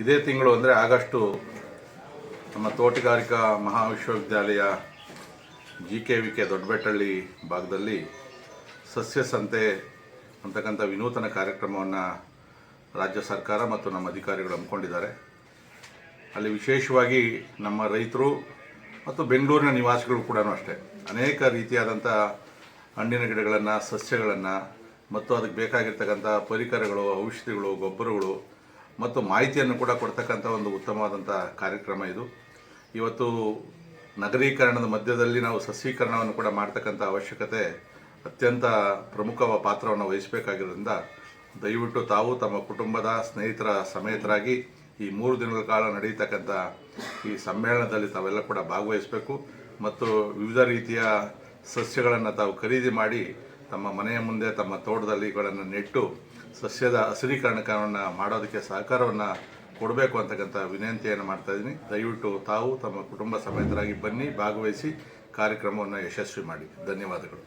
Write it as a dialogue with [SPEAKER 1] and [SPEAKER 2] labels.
[SPEAKER 1] ಇದೇ ತಿಂಗಳು ಅಂದರೆ ಆಗಸ್ಟು ನಮ್ಮ ತೋಟಗಾರಿಕಾ ಮಹಾವಿಶ್ವವಿದ್ಯಾಲಯ G K V K Doddabettahalli ಭಾಗದಲ್ಲಿ ಸಸ್ಯ ಸಂತೆ ಅಂತಕ್ಕಂಥ ವಿನೂತನ ಕಾರ್ಯಕ್ರಮವನ್ನು ರಾಜ್ಯ ಸರ್ಕಾರ ಮತ್ತು ನಮ್ಮ ಅಧಿಕಾರಿಗಳು ಹಮ್ಮಿಕೊಂಡಿದ್ದಾರೆ. ಅಲ್ಲಿ ವಿಶೇಷವಾಗಿ ನಮ್ಮ ರೈತರು ಮತ್ತು ಬೆಂಗಳೂರಿನ ನಿವಾಸಿಗಳು ಕೂಡ ಅಷ್ಟೇ. ಅನೇಕ ರೀತಿಯಾದಂಥ ಹಣ್ಣಿನ ಗಿಡಗಳನ್ನು, ಸಸ್ಯಗಳನ್ನು ಮತ್ತು ಅದಕ್ಕೆ ಬೇಕಾಗಿರ್ತಕ್ಕಂಥ ಪರಿಕರಗಳು, ಔಷಧಿಗಳು, ಗೊಬ್ಬರಗಳು ಮತ್ತು ಮಾಹಿತಿಯನ್ನು ಕೂಡ ಕೊಡ್ತಕ್ಕಂಥ ಒಂದು ಉತ್ತಮವಾದಂಥ ಕಾರ್ಯಕ್ರಮ ಇದು. ಇವತ್ತು ನಗರೀಕರಣದ ಮಧ್ಯದಲ್ಲಿ ನಾವು ಸಸ್ಯೀಕರಣವನ್ನು ಕೂಡ ಮಾಡ್ತಕ್ಕಂಥ ಅವಶ್ಯಕತೆ ಅತ್ಯಂತ ಪ್ರಮುಖ ಪಾತ್ರವನ್ನು ವಹಿಸಬೇಕಾಗಿರೋದ್ರಿಂದ ದಯವಿಟ್ಟು ತಾವು ತಮ್ಮ ಕುಟುಂಬದ ಸ್ನೇಹಿತರ ಸಮೇತರಾಗಿ ಈ ಮೂರು ದಿನಗಳ ಕಾಲ ನಡೆಯತಕ್ಕಂಥ ಈ ಸಮ್ಮೇಳನದಲ್ಲಿ ತಾವೆಲ್ಲ ಕೂಡ ಭಾಗವಹಿಸಬೇಕು. ಮತ್ತು ವಿವಿಧ ರೀತಿಯ ಸಸ್ಯಗಳನ್ನು ತಾವು ಖರೀದಿ ಮಾಡಿ ತಮ್ಮ ಮನೆಯ ಮುಂದೆ, ತಮ್ಮ ತೋಟದಲ್ಲಿಗಳನ್ನು ನೆಟ್ಟು ಸಸ್ಯದ ಹಸಿರೀಕರಣವನ್ನು ಮಾಡೋದಕ್ಕೆ ಸಹಕಾರವನ್ನು ಕೊಡಬೇಕು ಅಂತಕ್ಕಂಥ ವಿನಂತಿಯನ್ನು ಮಾಡ್ತಾ ಇದ್ದೀನಿ. ದಯವಿಟ್ಟು ತಾವು ತಮ್ಮ ಕುಟುಂಬ ಸಮೇತರಾಗಿ ಬನ್ನಿ, ಭಾಗವಹಿಸಿ ಕಾರ್ಯಕ್ರಮವನ್ನು ಯಶಸ್ವಿ ಮಾಡಿ. ಧನ್ಯವಾದಗಳು.